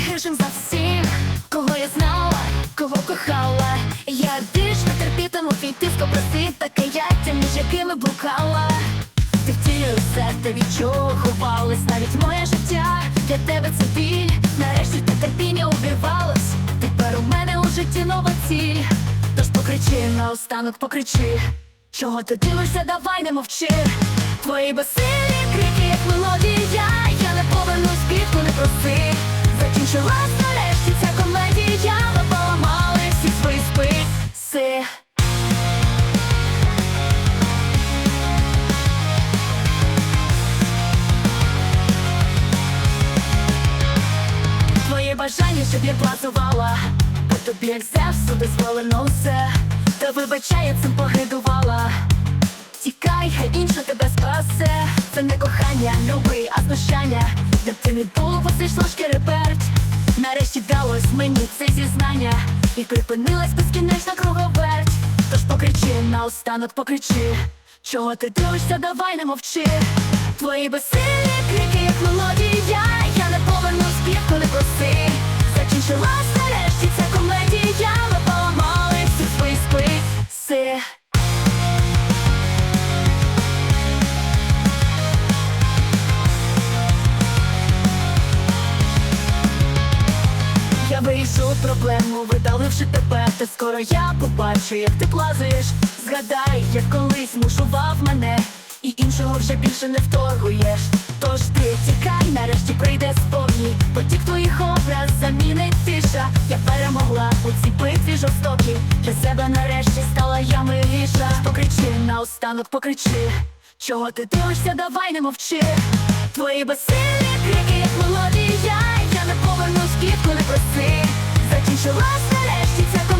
найгіршим за всіх, кого я знала, кого кохала. Я більш не терпітиму твій тиск образи та каяття, між якими блукала. Ти втілює все, те від чого ховалась навіть моє життя для тебе це біль. Нарешті те терпіння убивалось. Тепер у мене у житті нова ціль. Тож покричи наостанок, покричи. Чого ти дивишся, давай не мовчи. Твої безсилі крики, як мелодія. Бажання, щоб я плазувала. По тобі як Зевсу дозволено все. Та вибачай, я цим погидувала Тікай, хай інша тебе спасе. Це не кохання, люби, а знущання. Де б ти не був, посиш ложки реперть Нарешті вдалось мені це зізнання. І припинилась безкінечна круговерть. Тож покричи, наостанок покричи. Чого ти дивишся, давай не мовчи. Твої безсилі крики, як мелодія проблему, видаливши тебе, та скоро я побачу, як ти плазуєш. Згадай, як колись мушував мене, і іншого вже більше не вторгуєш. Тож ти тікай, нарешті прийде спокій. Потік твоїх образ замінить тиша. Я перемогла у цій битві жорстокій. Для себе нарешті стала я миліша. Покричи наостанок, покричи. Чого ти дивишся, давай не мовчи. Твої безсилі крики, як мелодія. Я не повернусь, квітку не проси. Закінчилась нарешті ця комедія.